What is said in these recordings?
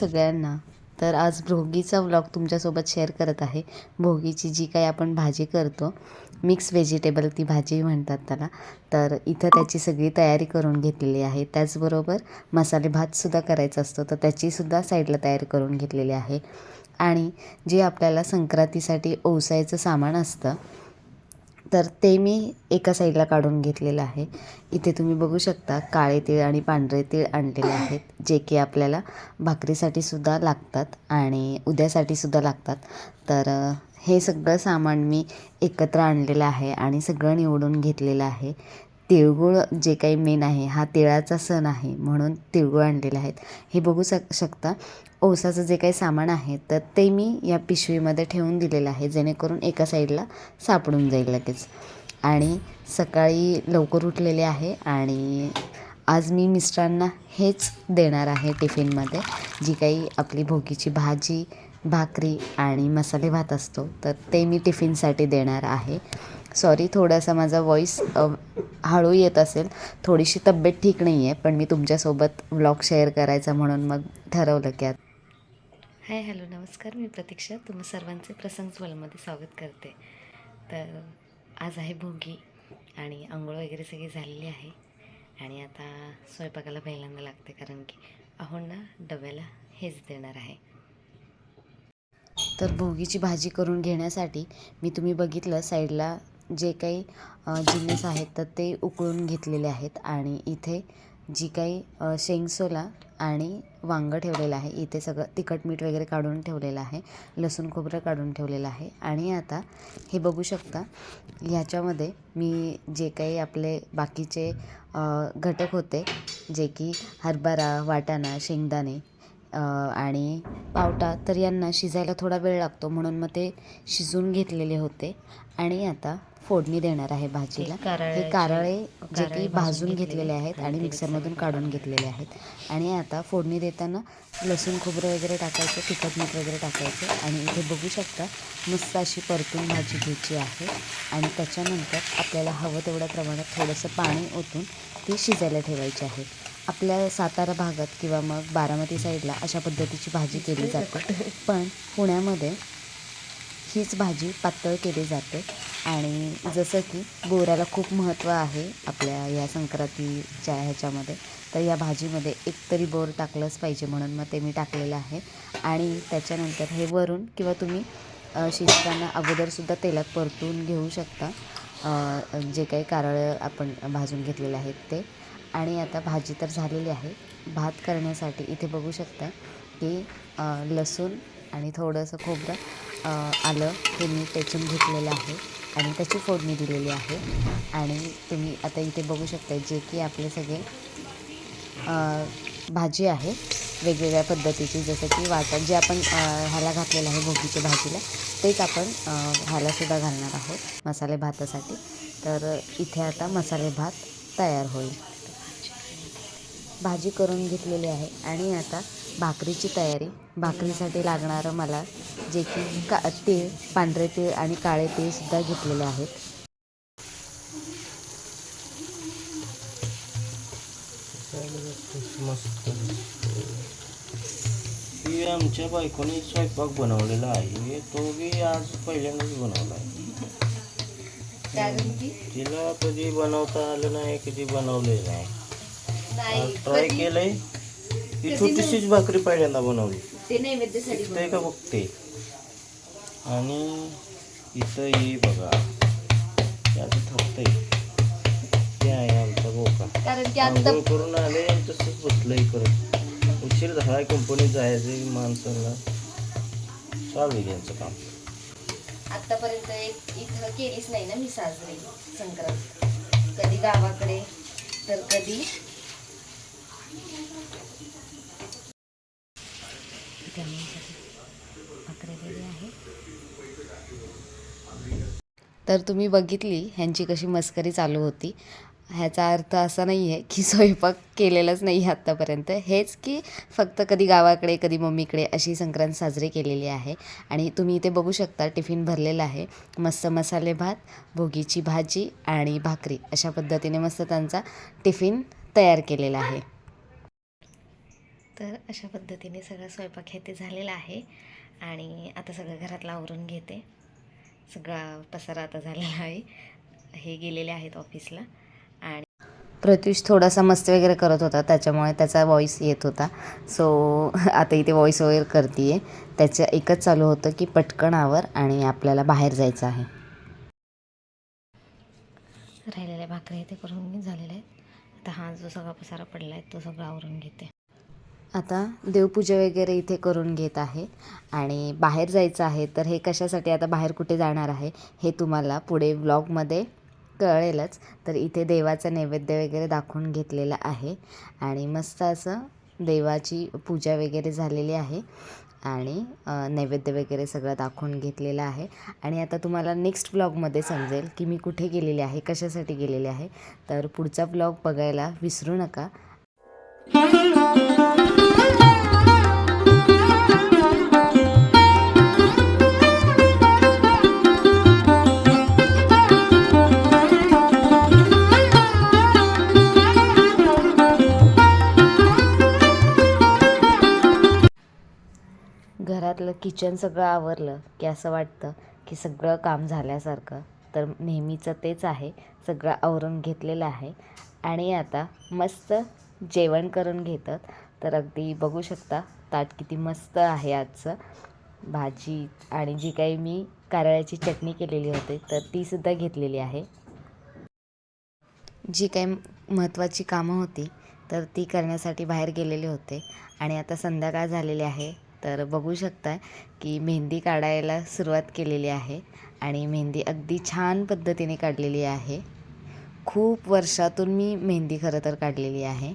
सगळ्यांना. तर आज भोगीचा व्लॉग तुमच्यासोबत शेअर करत आहे. भोगीची जी काही आपण भाजी करतो मिक्स व्हेजिटेबल ती भाजी म्हणतात त्याला तर इथं त्याची सगळी तयारी करून घेतलेली आहे. त्याचबरोबर मसाले भातसुद्धा करायचा असतो तर त्याचीसुद्धा साईडला तयारी करून घेतलेली आहे. आणि जे आपल्याला संक्रांतीसाठी ओसायचं सामान असतं तर ते मी एका साईडला काढून घेतलेलं आहे. इथे तुम्ही बघू शकता काळे तीळ आणि पांढरे तीळ आणलेले आहेत जे की आपल्याला भाकरीसाठी सुद्धा लागतात आणि उद्यासाठी सुद्धा लागतात. तर हे सगळं सामान मी एकत्र आणलेलं आहे आणि सगळं निवडून घेतलेलं आहे. तिळगुळ जे काही मेन आहे हा तिळाचा सण आहे म्हणून तिळगुळ आणलेले आहेत. हे बघू शक शकता ओसाचं जे काही सामान आहे तर ते मी या पिशवीमध्ये ठेवून दिलेलं आहे जेणेकरून एका साईडला सापडून जाईल लगेच. आणि सकाळी लवकर उठलेले आहे आणि आज मी मिस्टरांना हेच देणार आहे टिफिनमध्ये. जी काही आपली भोगीची भाजी भाकरी आणि मसाले भात असतो तर ते मी टिफिनसाठी देणार आहे. सॉरी थोडासा माझा वॉईस हळू येत असेल. थोडीशी तब्येत ठीक नाही आहे पण मी तुमच्यासोबत व्लॉग शेअर करायचा म्हणून मग ठरवलं की आता. हाय हॅलो नमस्कार. मी प्रतीक्षा. तुम्ही सर्वांचे प्रसंग वलमध्ये स्वागत करते. तर आज आहे भोगी आणि आंघोळ वगैरे सगळी झालेली आहे. आणि आता स्वयंपाकाला पहिल्यांदा लागते कारण की अहोंना डब्याला हेच देणार आहे. तर भोगीची भाजी करून घेण्यासाठी मी तुम्ही बघितलं साईडला जे काही जिन्नस आहेत तर ते उकळून घेतलेले आहेत आणि इथे जी काही शेंगसोला आणि वांगं ठेवलेलं आहे इथे सगळं तिखट मीठ वगैरे काढून ठेवलेलं आहे लसूण खोबरं काढून ठेवलेलं आहे आणि आता हे बघू शकता ह्याच्यामध्ये मी जे काही आपले बाकीचे घटक होते जे की हरभरा वाटाणा शेंगदाणे आणि पावटा तर यांना शिजायला थोडा वेळ लागतो म्हणून मग ते शिजून घेतलेले होते आणि आता फोडणी देणार आहे भाजीला. हे कारळे जे की भाजून घेतलेले आहेत आणि मिक्सरमधून काढून घेतलेले आहेत. आणि आता फोडणी देताना लसूण खोबरं वगैरे टाकायचं तिखट मीठ वगैरे टाकायचं. आणि इथे बघू शकता मस्त अशी परतून भाजी घ्यायची आहे. आणि त्याच्यानंतर आपल्याला हवं तेवढ्या प्रमाणात थोडंसं पाणी ओतून ती शिजायला ठेवायची आहे. आपल्या सातारा भागात किंवा मग बारामती साईडला अशा पद्धतीची भाजी केली जाते. पण पुण्यामध्ये हीच भाजी पातळ केली जाते. आणि जसं की बोराला खूप महत्त्व आहे आपल्या या संक्रांतीच्या ह्याच्यामध्ये तर या भाजीमध्ये एकतरी बोर टाकलंच पाहिजे म्हणून मग ते मी टाकलेलं आहे. आणि त्याच्यानंतर हे वरून किंवा तुम्ही शिजताना अगोदरसुद्धा तेलात परतून घेऊ शकता. जे काही कारळं आपण भाजून घेतलेले आहेत ते. आणि आता भाजी तर झालेली आहे. भात करण्यासाठी इथे बघू शकता की लसूण आणि थोडंसं खोबरं आलं हे मी टेचून घेतलेलं आहे. आणि त्याची फोडणी दिलेली आहे. आणि तुम्ही आता इथे बघू शकता जे की आपले सगळे भाजी आहे. वेगवेगळ्या पद्धतीची जसं की वाटण जे आपण ह्याला घातलेलं आहे भोगीच्या भाजीला तेच आपण ह्यालासुद्धा घालणार आहोत मसाले भातासाठी. तर इथे आता मसाले भात तयार होईल. भाजी करून घेतलेली आहे. आणि आता भाकरीची तयारी. भाकरीसाठी लागणारं मला जे की का तीळ पांढरे तीळ आणि काळे तीळसुद्धा घेतलेले आहेत. आमच्या बायकोने स्वयंपाक बनवलेला आहे. तो बी आज पहिल्यांदाच बनवला आहे. तिला कधी बनवता आलं नाही कधी बनवले नाही. ट्राय केलंय. ती छोटीशीच भाकरी पहिल्यांदा बनवली. ते नैवेद्यासाठी ते का बघते. आणि इथं ये बघा. त्याचं थांबतंय ते आहे आमचा बोका. कारण की आंघोळ करून आले आणि तसंच बसलंय करत उशीर झाला कंपनीत जायचं माणसाला चालू आहे त्यांचं काम. आतापर्यंत एक इथं केलीच नाही ना मी साजरी संक्रांत. कधी गावाकडे तर कधी तर तुम्ही बघितली ह्यांची कशी मस्करी चालू होती. ह्याचा अर्थ असा नाही आहे की स्वयंपाक केलेलाच नाही आहे आत्तापर्यंत. हेच की फक्त कधी गावाकडे कधी मम्मीकडे अशी संक्रांत साजरी केलेली आहे. आणि तुम्ही इथे बघू शकता टिफिन भरलेला आहे. मस्त मसाले भात भोगीची भाजी आणि भाकरी अशा पद्धतीने मस्त त्यांचा टिफिन तयार केलेला आहे. तर अशा पद्धतीने सगळा स्वयंपाक हे ते झालेला आहे. आणि आता सगळं घरात आवरून घेते. सगळा पसारा आता झालेला आहे. हे गेलेले आहेत ऑफिसला. आणि प्रत्युष थोडासा मस्ती वगैरे करत होता. त्याच्यामुळे त्याचा व्हॉईस येत होता. सो आता इथे व्हॉईस वगैरे करते आहे त्याचं एकच चालू होतं की पटकन आवर आणि आपल्याला बाहेर जायचं आहे. राहिलेल्या भाकरी ते करून झालेल्या आहेत. आता हा जो सगळा पसारा पडला आहे तो सगळा आवरून घेते. आता देवपूजा वगैरे इथे करून घेत आहे. आणि बाहेर जायचं आहे तर हे कशासाठी आता बाहेर कुठे जाणार आहे हे तुम्हाला पुढे व्लॉगमध्ये कळेलच. तर इथे देवाचं नैवेद्य वगैरे दाखवून घेतलेलं आहे. आणि मस्त असं देवाची पूजा वगैरे झालेली आहे. आणि नैवेद्य वगैरे सगळं दाखवून घेतलेलं आहे. आणि आता तुम्हाला नेक्स्ट ब्लॉगमध्ये समजेल की मी कुठे गेलेले आहे कशासाठी गेलेले आहे. तर पुढचा ब्लॉग बघायला विसरू नका. घरातलं किचन सगळं आवरलं की असं वाटतं की सगळं काम झाल्यासारखं. तर नेहमीचं तेच आहे. सगळं आवरून घेतलेलं आहे. आणि आता मस्त जेवण करून घेतात. तर अगदी बघू शकता ताट किती मस्त आहे आजचं. भाजी आणि जी काही मी कारळ्याची चटणी केलेली होती तर तीसुद्धा घेतलेली आहे. जी काही महत्त्वाची कामं होती तर ती करण्यासाठी बाहेर गेलेले होते. आणि आता संध्याकाळ झालेली आहे तर बघू शकता की मेहंदी काढायला सुरुवात केलेली आहे. आणि मेहंदी अगदी छान पद्धतीने काढलेली आहे. खूप वर्षातून मी मेहंदी खरं तर काढलेली आहे.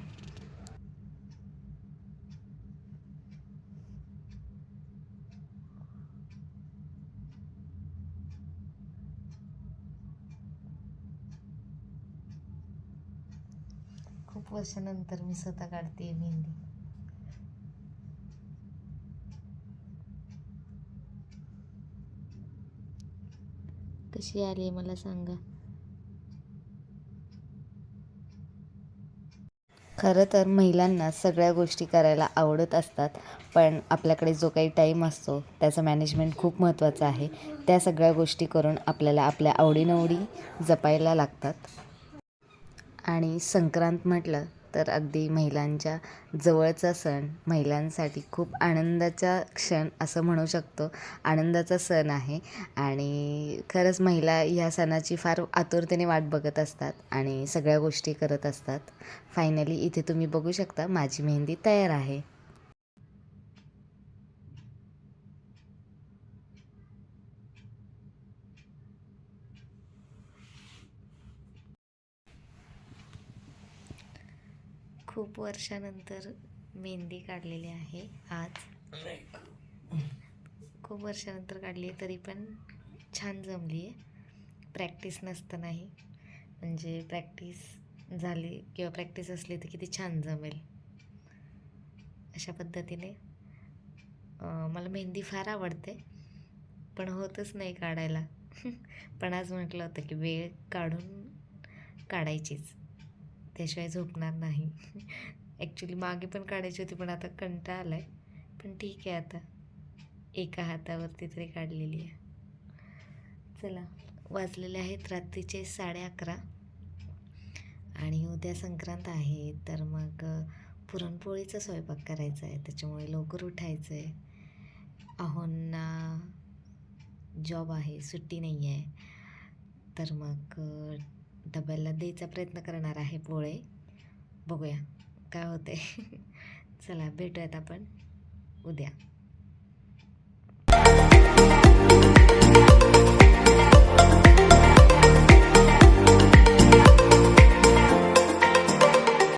खूप वर्षानंतर मी स्वतः काढते मेहंदी. कशी आली मला सांगा. खरं तर महिलांना सगळ्या गोष्टी करायला आवडत असतात पण आपल्याकडे जो काही टाईम असतो त्याचं मॅनेजमेंट खूप महत्त्वाचं आहे. त्या सगळ्या गोष्टी करून आपल्याला आपल्या आवडीनवडी जपायला लागतात. आणि संक्रांत म्हटलं तर अगदी महिलांच्या जवळचा सण महिलांसाठी खूप आनंदाचा क्षण असं म्हणू शकतो. आनंदाचा सण आहे आणि खरंच महिला ह्या सणाची फार आतुरतेने वाट बघत असतात आणि सगळ्या गोष्टी करत असतात. फायनली इथे तुम्ही बघू शकता माझी मेहंदी तयार आहे. खूप वर्षानंतर मेहंदी काढलेली आहे आज. खूप वर्षानंतर काढली आहे तरी पण छान जमली आहे. प्रॅक्टिस नसतानाही. म्हणजे प्रॅक्टिस झाली किंवा प्रॅक्टिस असली तर किती छान जमेल. अशा पद्धतीने मला मेहंदी फार आवडते. पण होतच नाही काढायला. पण आज म्हटलं होतं की वेळ काढून काढायचीच. त्याशिवाय झोपणार नाही. ॲक्च्युली मागे पण काढायची होती पण आता कंटाळा आला आहे पण ठीक आहे आता. एका हातावरती तरी काढलेली आहे. चला वाजलेले आहेत रात्रीचे साडे अकरा. आणि उद्या संक्रांत आहे तर मग पुरणपोळीचा स्वयंपाक करायचा आहे. त्याच्यामुळे लवकर उठायचं आहे अहोंना जॉब आहे सुट्टी नाही आहे तर मग डब्याला द्यायचा प्रयत्न करणार आहे पोळे. बघूया काय होते चला भेटूयात आपण उद्या.